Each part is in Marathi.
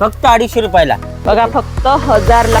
फक्त अडीचशे रुपयाला. बघा फक्त हजारला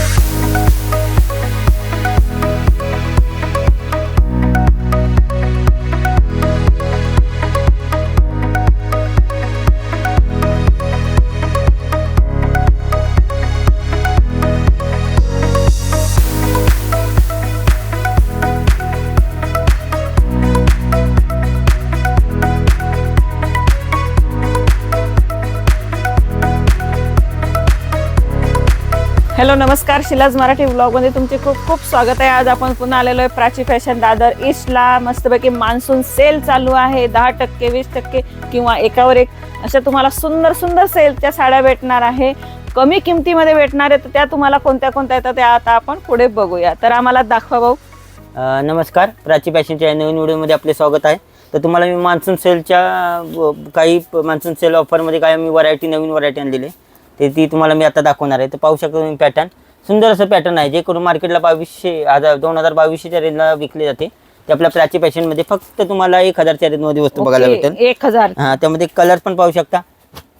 हॅलो नमस्कार. शिलाज मराठी ब्लॉगमध्ये तुमचे खूप खूप स्वागत आहे. आज आपण पुन्हा आलेलो आहे प्राची फॅशन दादर ईस्टला. मस्तपैकी मान्सून सेल चालू आहे. दहा टक्के वीस टक्के किंवा एकावर एक अशा तुम्हाला सुंदर सुंदर सेलच्या साड्या भेटणार आहे. कमी किमतीमध्ये भेटणार आहे. तर त्या तुम्हाला कोणत्या कोणत्या येतात त्या आता आपण पुढे बघूया. तर आम्हाला दाखवा भाऊ. नमस्कार. प्राची फॅशनच्या या नवीन व्हिडिओमध्ये आपले स्वागत आहे. तर तुम्हाला मी मान्सून सेलच्या काही मान्सून सेल ऑफरमध्ये काय मी व्हरायटी नवीन व्हरायटी आणलेली आहे. ते ती तुम्हाला मी आता दाखवणार आहे. तर पाहू शकता तुम्ही पॅटर्न सुंदर असं पॅटर्न आहे जे करून मार्केटला बावीसशे हजार दोन हजार बावीसशेच्या रेंजला विकले जाते. ते आपल्या प्राची फॅशनमध्ये फक्त तुम्हाला एक हजारच्या रेंजमध्ये वस्तू बघायला भेटेल. एक हजार. हां त्यामध्ये कलर पण पाहू शकता.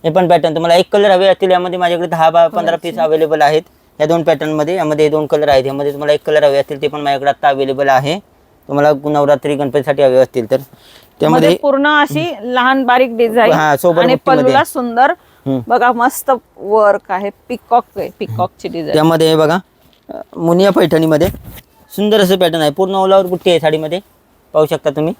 हे पण पॅटर्न तुम्हाला एक कलर हवे असतील यामध्ये माझ्याकडे दहा बा पंधरा पीस अवेलेबल आहेत. या दोन पॅटर्नमध्ये यामध्ये हे दोन कलर आहेत. यामध्ये तुम्हाला एक कलर हवे असतील ते पण माझ्याकडे आता अवेलेबल आहे. तुम्हाला नवरात्री गणपतीसाठी हवे असतील तर. त्यामध्ये मध्ये पूर्ण अशी लहान बारीक हा, डिझाईन बुट्टीमध्ये. पल्लूला सुंदर. बघा मस्त वर्क आहे. पिकॉक आहे. पिकॉकची डिझाईन त्यामध्ये हे बघा मुनिया पैठणीमध्ये. सुंदर असं पॅटर्न आहे. पूर्ण ओलावर बुट्टी आहे साडीमध्ये. पाहू शकता तुम्ही.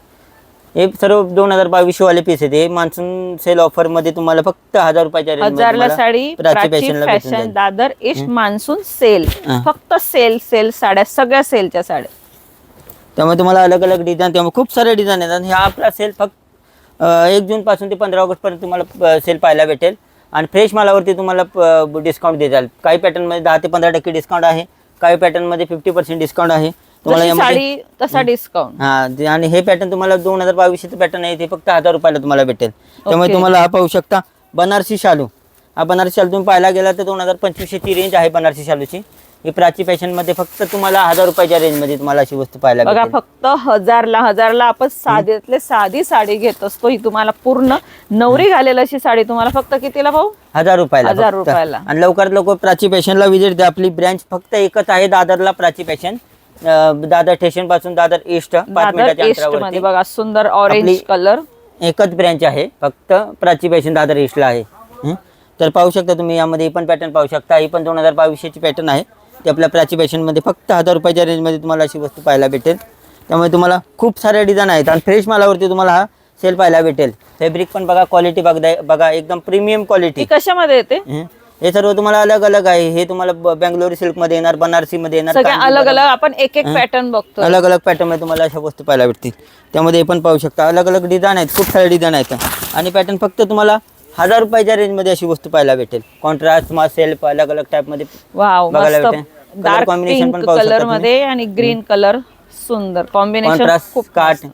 हे सर्व दोन हजार बावीसशे वाले पीस आहेत. हे मान्सून सेल ऑफरमध्ये तुम्हाला फक्त हजार रुपयाच्या मध्ये हजारला sari Prachi fashion. Dadar east monsoon sale. फक्त सेल सेल साड्या सगळ्या सेलच्या साड्या. त्यामुळे तुम्हाला अलग अलग डिझाईन त्यामुळे खूप सारे डिझाईन आहेत आणि हा आपला सेल फक्त एक जूनपासून ते पंधरा ऑगस्टपर्यंत तुम्हाला सेल पाहायला भेटेल. आणि फ्रेश मालावरती तुम्हाला डिस्काउंट देताल काही पॅटर्नमध्ये दहा ते पंधरा टक्के डिस्काउंट आहे. काही पॅटर्नमध्ये फिफ्टी पर्सेंट डिस्काउंट आहे. तुम्हाला जशी यामध्ये साडी तसा डिस्काउंट हा ते- आणि हे पॅटर्न तुम्हाला दोन हजार बावीसशेचं पॅटर्न आहे ते फक्त हजार रुपयाला तुम्हाला भेटेल. त्यामुळे. तुम्हाला हा पाहू शकता बनारसी शालू. हा बनारसी शालू तुम्ही पाहायला गेला तर दोन हजार पंचवीसशेची रेंज आहे बनारसी शालूची. ही प्राची फॅशनमध्ये फक्त तुम्हाला हजार रुपयाच्या रेंजमध्ये तुम्हाला अशी वस्तू पाहायला बघा भेटेल. फक्त हजारला हजारला आपण साधीतले साधी साडी घेत असतो. ही तुम्हाला पूर्ण नवरी घालेल अशी साडी तुम्हाला फक्त कितीला भाऊ? हजार रुपयाला हजार फक्त. रुपयाला. आणि लवकरात लवकर प्राची फॅशनला विजिट द्या. आपली ब्रँच फक्त एकच आहे दादरला प्राची फॅशन अं, दादर स्टेशनपासून दादर ईस्ट पाच दादर मिनिटाच्या ईस्टमध्ये अंतरावरती बघा सुंदर ऑरेंज आपली- कलर एकच ब्रँच आहे. फक्त प्राची फॅशन दादर ईस्टला आहे. हं? तर पाहू शकता तुम्ही यामध्ये ही पण पॅटर्न पाहू शकता. ही पण दोन हजार बावीसशेची पॅटर्न आहे. ती आपल्या प्राची फॅशनमध्ये फक्त हजार रुपयाच्या रेंजमध्ये तुम्हाला अशी वस्तू पाहायला भेटेल. त्यामुळे तुम्हाला खूप साऱ्या डिझाईन आहेत आणि फ्रेश मालावरती तुम्हाला हा सेल पाहायला भेटेल. फॅब्रिक पण बघा क्वालिटी बघा बघा एकदम प्रीमियम क्वालिटी कशामध्ये येते? हं? सर्व तुम्हाला अलग अलग आहे. हे तुम्हाला बँगलोरी सिल्कमध्ये येणार बनारसीमध्ये येणार सगळ्या अलग. अलग आपण एक एक पॅटर्न बघतो अलग अलग पॅटर्नमध्ये तुम्हाला अशा वस्तू पाहायला भेटतील. त्यामध्ये पण पाहू शकता. अलग अलग डिझाईन आहेत. खूप सारे डिझाईन आहेत. आणि पॅटर्न फक्त तुम्हाला हजार रुपयाच्या रेंजमध्ये अशी वस्तू पाहायला भेटेल कॉन्ट्रास्ट मा सेल्फ अलग अलग टाईपमध्ये वाव बघायला मस्त भेटेल. डार्क पिंक पण पाहू शकता कलर तुम्ही. मध्ये आणि ग्रीन कलर सुंदर कॉम्बिनेशन कॉन्ट्रास्ट खूप स्कार्ट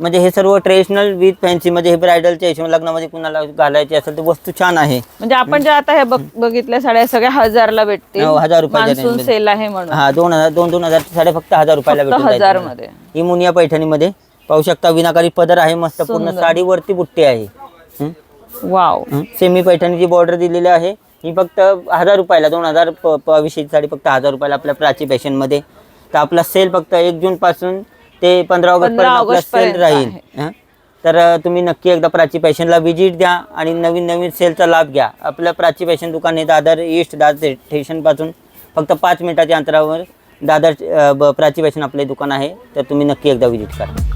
म्हणजे हे सर्व ट्रेडिशनल विथ फॅन्सी म्हणजे हे ब्रायडलच्या हिशोब लग्नामध्ये कुणाला घालायचे असेल तर वस्तू छान आहे म्हणजे आपण ज्या आता हे बघ- बघितल्या साड्या सगळ्या हजारला भेटतील हो, हजार रुपयाच्या मान्सून range मध्ये. सेल आहे म्हणून हा दोन हजार दोन दोन हजारची साड्या फक्त हजार रुपयाला फक्त भेटून जाईल हजार तुम्हाला. मध्ये. ही मुनिया पैठणीमध्ये पाहू शकता विनाकारी पदर आहे मस्त पूर्ण. साडीवरती बुट्टी आहे हं? वाव? सेमी पैठणीची बॉर्डर दिलेली आहे. ही फक्त हजार रुपयाला दोन हजार बावीसशेची साडी फक्त हजार रुपयाला आपल्या प्राची फॅशनमध्ये. तर आपला सेल फक्त एक जून पासून ते पंधरा ऑगस्ट 15 पर्यंत आपला सेल पर्यंत राहील? तर तुम्ही नक्की एकदा प्राची फॅशनला व्हिजिट द्या आणि नवीन नवीन सेलचा लाभ घ्या. आपल्या प्राची फॅशन दुकान हे दादर ईस्ट दादर स्टेशनपासून फक्त पाच मिनिटाच्या अंतरावर दादर प्राची फॅशन आपले दुकान आहे. तर तुम्ही नक्की एकदा व्हिजिट करा.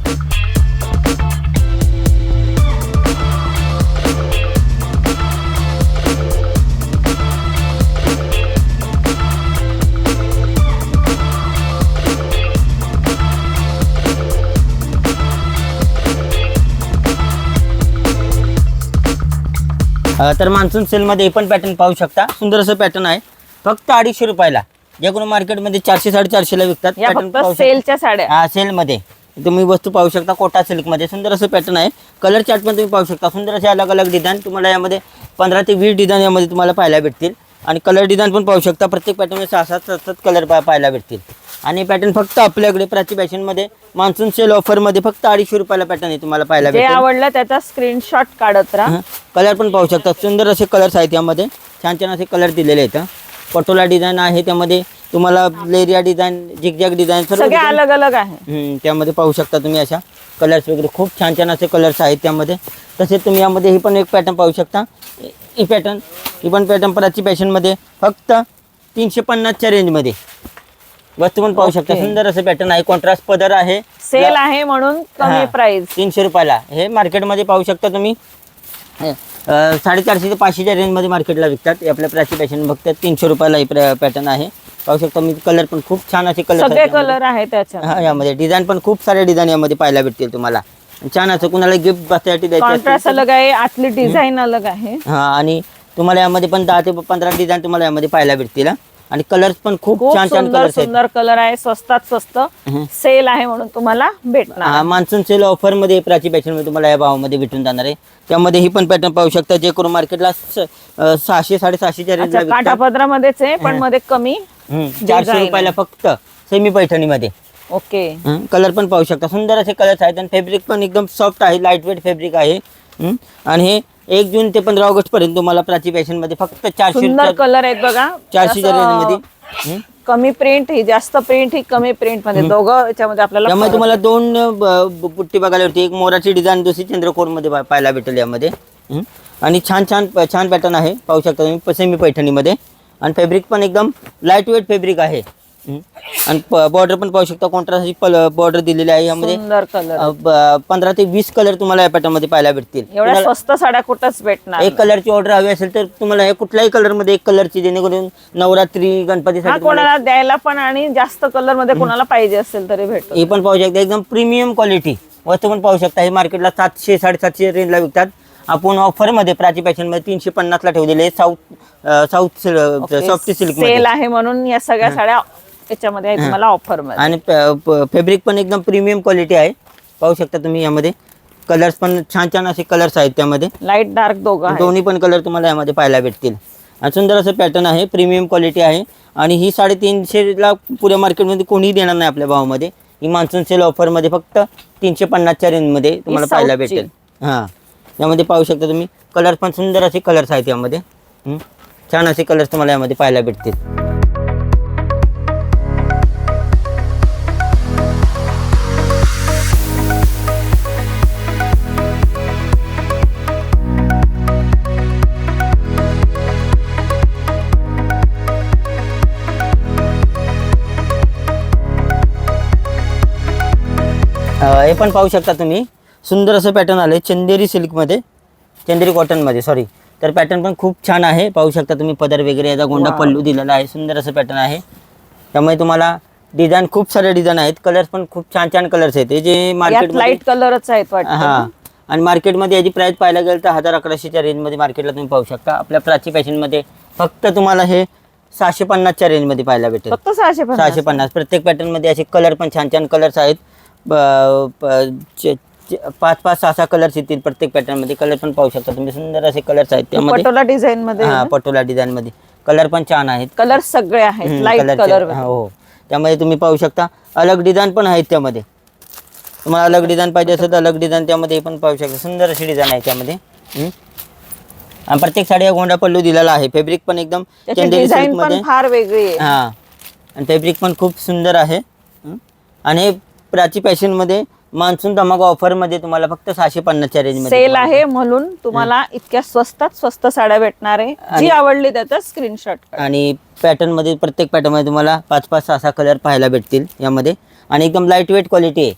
तर मान्सून सेलमध्ये हे पण पॅटर्न पाहू शकता. सुंदर असं पॅटर्न आहे. फक्त अडीचशे रुपयाला. जे कोणी मार्केटमध्ये चारशे साडेचारशेला विकतात. या pattern पाहू फक्त शकता. सेलच्या साड्या. हा सेलमध्ये तुम्ही वस्तू पाहू शकता कोटा सिल्कमध्ये. सुंदर असं पॅटर्न आहे. कलर चार्ट पण तुम्ही पाहू शकता. सुंदर असे अलग अलग डिझाईन तुम्हाला यामध्ये पंधरा ते वीस डिझाईन यामध्ये तुम्हाला पाहायला भेटतील. आणि कलर डिझाईन पण पाहू शकता. प्रत्येक पॅटर्नमध्ये सहा सात सात सात कलर पाहायला भेटतील. आणि पॅटर्न फक्त आपल्याकडे प्राची फॅशनमध्ये मान्सून सेल ऑफरमध्ये फक्त अडीचशे रुपयाला पॅटर्न आहे तुम्हाला पाहायला जे भेटेल. आवडलं त्याचा स्क्रीनशॉट काढत राहा. कलर पण पाहू शकता. सुंदर असे कलर्स आहेत यामध्ये. छान छान असे कलर दिलेले आहेत हं. पटोला डिझाईन आहे त्यामध्ये. तुम्हाला लेरिया डिझाईन झिकझॅक डिझाईन सर्व सगळे design- अलग अलग आहे. हम्म, त्यामध्ये पाहू शकता तुम्ही अशा कलर्स वगैरे. खूप छान छान असे कलर्स आहेत त्यामध्ये. तसेच तुम्ही यामध्ये ही पण एक पॅटर्न पाहू शकता. ही पॅटर्न ही पण पॅटर्न पराची फॅशनमध्ये फक्त तीनशे पन्नासच्या रेंजमध्ये वस्तू पण पाहू शकता. सुंदर असं पॅटर्न आहे. कॉन्ट्रास्ट पदर आहे. सेल आहे म्हणून कमी. प्राइस तीनशे रुपयाला. हे मार्केटमध्ये पाहू शकता तुम्ही. साडेचारशे ते पाचशेच्या रेंजमध्ये मार्केटला विकतात. आपल्या प्राची फॅशन फक्त तीनशे रुपयाला ही पॅटर्न आहे. पाहू शकता मी कलर पण खूप छान असे कलर कलर आहे त्याच्यात हा यामध्ये. डिझाईन पण खूप सारे डिझाईन यामध्ये पाहायला भेटतील तुम्हाला. छान असं कुणाला गिफ्ट बसण्यासाठी द्यायचं अलग आहे. आतली डिझाईन अलग आहे. हा आणि तुम्हाला यामध्ये पण दहा ते पंधरा डिझाईन तुम्हाला यामध्ये पाहायला भेटतील. आणि कलर्स पण खूप छान छान सुंदर कलर्स आहेत. सुंदर कलर आहे. स्वस्तात स्वस्त सेल आहे म्हणून तुम्हाला भेटणार. हा मान्सून सेल ऑफरमध्ये प्राची फॅशनमध्ये तुम्हाला या भावामध्ये भेटून जाणार आहे. त्यामध्ये ही पण पॅटर्न पाहू शकता जे करून मार्केटला सहाशे साडेसहाशेच्या अच्छा रेंजला विकतात. काठापदरामध्येच आहे पण मध्ये कमी हम्म, चारशे design रुपयाला फक्त सेमी पैठणीमध्ये. ओके. कलर पण पाहू शकता. सुंदर असे कलर्स आहेत आणि फॅब्रिक पण एकदम सॉफ्ट आहे लाइट वेट फॅब्रिक आहे. हं? आणि हे एक जून ते पंधरा ऑगस्ट पर्यंत तुम्हाला प्राची फॅशनमध्ये फक्त चारशे सुंदर कलर आहेत बघा. चारशेच्या रेंजमध्ये हं? कमी प्रिंट ही जास्त प्रिंट ही कमी प्रिंटमध्ये. दोघं याच्यामध्ये आपल्याला तुम्हाला दोन अं, ब- ब- पुट्टी बघायला भेटते. एक मोराची डिझाईन दुसरी चंद्रकोरमध्ये पाहायला भेटेल यामध्ये. हं? आणि छान छान छान पॅटर्न आहे. पाहू शकता तुम्ही सेमी पैठणीमध्ये. आणि फॅब्रिक पण एकदम लाइट वेट फॅब्रिक आहे? आणि बॉर्डर पण पाहू शकता कॉन्ट्रास्ट बॉर्डर दिलेली आहे यामध्ये. सुंदर कलर अ, ब- पंधरा ते वीस कलर तुम्हाला या पॅटर्नमध्ये पाहायला भेटतील. एवढ्या स्वस्त साड्या कुठंच भेटणार एक कलरची ऑर्डर हवी असेल तर तुम्हाला हे कुठल्याही कलरमध्ये एक कलरची जेणेकरून नवरात्री हा गणपतीसाठी तुम्हाला कोणाला द्यायला पण आणि जास्त कलरमध्ये कोणाला पाहिजे असेल तरी भेटतो हे पण पाहू शकता एकदम प्रीमियम क्वालिटी वस्तू पण पाहू शकता हे मार्केटला सातशे साडेसातशे रेंजला विकतात. आपण ऑफरमध्ये प्राची फॅशनमध्ये तीनशे पन्नासला ठेवलेले आहे. South south soft silk sale आहे म्हणून या सगळ्या साड्या याच्यामध्ये आहे तुम्हाला ऑफरमध्ये आणि फॅब्रिक पण एकदम प्रीमियम क्वालिटी आहे. पाहू शकता तुम्ही यामध्ये. कलर्स पण छान छान असे कलर्स आहेत त्यामध्ये. लाइट डार्क दोघं दोन्ही पण कलर तुम्हाला यामध्ये पाहायला भेटतील. आणि सुंदर असं पॅटर्न आहे. प्रीमियम क्वालिटी आहे. आणि ही साडेतीनशेला पुऱ्या मार्केटमध्ये कोणीही देणार नाही आपल्या भावामध्ये. ही मान्सून सेल ऑफरमध्ये फक्त तीनशे पन्नासच्या रेंजमध्ये तुम्हाला पाहायला. भेटेल. हां. यामध्ये पाहू शकता तुम्ही. कलर पण सुंदर असे कलर्स आहेत यामध्ये. छान असे कलर्स तुम्हाला यामध्ये पाहायला भेटतील. हे पण पाहू शकता तुम्ही. सुंदर असं पॅटर्न आलं चंदेरी सिल्कमध्ये चंदेरी कॉटनमध्ये सॉरी तर पॅटर्न पण खूप छान आहे. पाहू शकता तुम्ही पदर वगैरे याचा गोंडा. पल्लू दिलेला आहे. सुंदर असं पॅटर्न आहे. त्यामुळे तुम्हाला डिझाईन खूप सारे डिझाईन आहेत. कलर्स पण खूप छान छान कलर्स आहेत. हे जे मार्केटमध्ये लाइट कलरच आहेत हा. आणि मार्केटमध्ये याची प्राइस पाहायला गेलं तर हजार अकराशेच्या रेंजमध्ये मार्केटला तुम्ही पाहू शकता. आपल्या प्राची फॅशनमध्ये फक्त तुम्हाला हे सहाशे पन्नासच्या रेंजमध्ये पाहायला भेटेल. फक्त सहाशे सहाशे पन्नास. प्रत्येक पॅटर्नमध्ये असे कलर पण छान छान कलर्स आहेत. पाच पाच सहा सहा कलर्स येतील प्रत्येक पॅटर्नमध्ये. कलर पण पाहू शकता तुम्ही. सुंदर असे कलर्स आहेत त्यामध्ये. पटोला डिझाईन मध्ये हा पटोला डिझाईन मध्ये. कलर पण छान आहेत. कलर सगळे आहेत. लाइट कलर हा, हो. त्यामध्ये तुम्ही पाहू शकता. अलग डिझाईन पण आहेत त्यामध्ये. तुम्हाला अलग डिझाईन पाहिजे असेल तर अलग डिझाईन त्यामध्ये पण पाहू शकता. सुंदर अशी डिझाईन आहे त्यामध्ये. आणि प्रत्येक साडी गोंडा पल्लू दिलेला आहे. फॅब्रिक पण एकदम फार वेगळी आहे. हा. आणि फॅब्रिक पण खूप सुंदर आहे. आणि प्राची फॅशनमध्ये मान्सून धमाका ऑफरमध्ये तुम्हाला फक्त सहाशे पन्नासच्या रेंजमध्ये सेल आहे म्हणून तुम्हाला इतक्या स्वस्तात स्वस्त साड्या भेटणार आहे. जी आवडली त्याचा स्क्रीनशॉट आणि पॅटर्नमध्ये प्रत्येक पॅटर्नमध्ये तुम्हाला पाच पाच सहा सहा कलर पाहायला भेटतील यामध्ये. आणि एकदम लाइट वेट क्वालिटी आहे.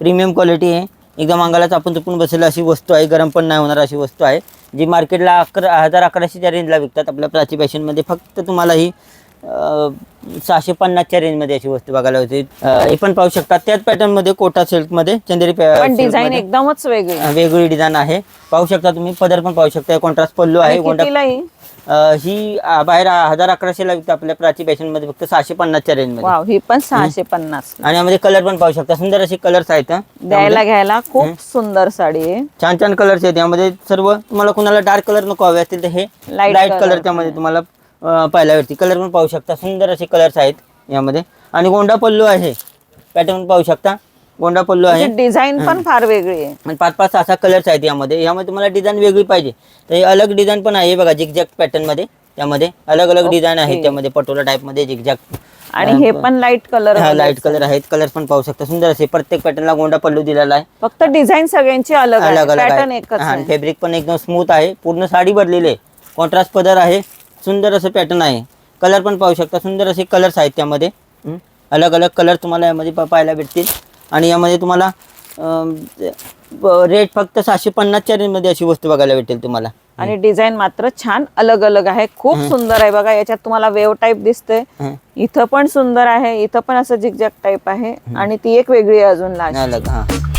प्रीमियम क्वालिटी आहे. एकदम अंगाला चापून चुपून बसेल अशी वस्तू आहे. गरम पण नाही होणार अशी वस्तू आहे. जी मार्केटला अकरा हजार अकराशेच्या रेंजला विकतात. आपल्या प्राची फॅशनमध्ये फक्त तुम्हाला ही सहाशे पन्नासच्या रेंजमध्ये अशी वस्तू बघायला होती. हे पण पाहू शकता त्याच पॅटर्नमध्ये कोटा सिल्कमध्ये चंदेरी डिझाईन. एकदमच वेगळी. अं, वेगवेगळी डिझाईन आहे. पाहू शकता तुम्ही पदर पण पाहू शकता कॉन्ट्रास्ट पल्लू आहे ही बाहेर हजार अकराशेला विकते आपल्या प्राची फॅशनमध्ये फक्त सहाशे पन्नासच्या रेंजमध्ये. ही पण सहाशे पन्नास. आणि यामध्ये कलर पण पाहू शकता सुंदर असे कलर्स आहेत. द्यायला घ्यायला खूप सुंदर साडी आहे. छान छान कलर्स आहेत यामध्ये सर्व तुम्हाला कुणाला डार्क कलर नको हवे असतील तर हे लाइट कलर त्यामध्ये तुम्हाला भेटतील कलर पण पाहू शकता. सुंदर असे कलर्स आहेत यामध्ये. आणि गोंडा पल्लू आहे. पॅटर्न पाहू शकता. गोंडा पल्लू आहे. डिझाईन पण फार वेगळी आहे. आणि पाच पाच सहा कलर्स आहेत यामध्ये. यामध्ये तुम्हाला डिझाईन वेगळी पाहिजे. तर हे अलग डिझाईन पण आहे बघा झिकझॅक पॅटर्नमध्ये. त्यामध्ये अलग अलग डिझाईन आहे त्यामध्ये पटोला टाईपमध्ये झिकझॅक आणि हे पण लाइट कलर लाइट कलर आहेत. कलर पण पाहू शकता. सुंदर असे. प्रत्येक पॅटर्नला गोंडा पल्लू दिलेला आहे. फक्त डिझाईन सगळ्यांची अलग अलग पॅटर्न एकच फॅब्रिक पण एकदम स्मूथ आहे. पूर्ण साडी भरलेली आहे. कॉन्ट्रास्ट पदर आहे. सुंदर असं पॅटर्न आहे. कलर पण पाहू शकता. सुंदर असे कलर्स आहेत त्यामध्ये. अलग अलग कलर तुम्हाला यामध्ये प- पाहायला भेटतील. आणि यामध्ये तुम्हाला रेट फक्त सहाशे पन्नासच्या रेंजमध्ये अशी वस्तू बघायला भेटेल तुम्हाला. आणि डिझाईन मात्र छान अलग अलग आहे. खूप सुंदर आहे बघा. याच्यात तुम्हाला वेव टाईप दिसते. इथं पण सुंदर आहे. इथं पण असं झिकझॅक टाईप आहे. आणि ती एक वेगळी अजून लास्ट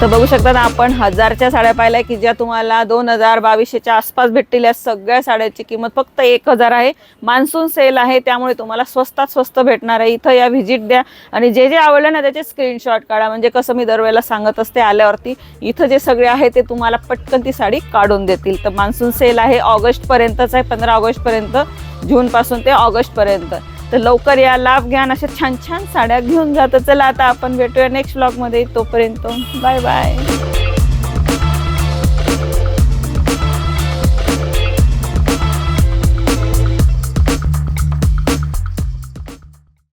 तर बघू शकता ना आपण हजारच्या साड्या पाहिल्या की ज्या तुम्हाला दोन हजार बावीसशेच्या आसपास भेटतील. या सगळ्या साड्याची किंमत फक्त एक हजार आहे. मान्सून सेल आहे त्यामुळे तुम्हाला स्वस्तात स्वस्त भेटणार आहे. इथं या व्हिजिट द्या आणि जे जे आवडलं ना त्याचे स्क्रीनशॉट काढा. म्हणजे कसं मी दरवेळेला सांगत असते आल्यावरती इथं जे सगळे आहे ते तुम्हाला पटकन ती साडी काढून देतील. तर मान्सून सेल आहे ऑगस्टपर्यंतच आहे पंधरा ऑगस्टपर्यंत जूनपासून ते ऑगस्टपर्यंत. तर लवकर या लाभ घ्या अशा छान छान साड्या घेऊन जातं चला आता आपण भेटूया नेक्स्ट ब्लॉगमध्ये तोपर्यंत बाय बाय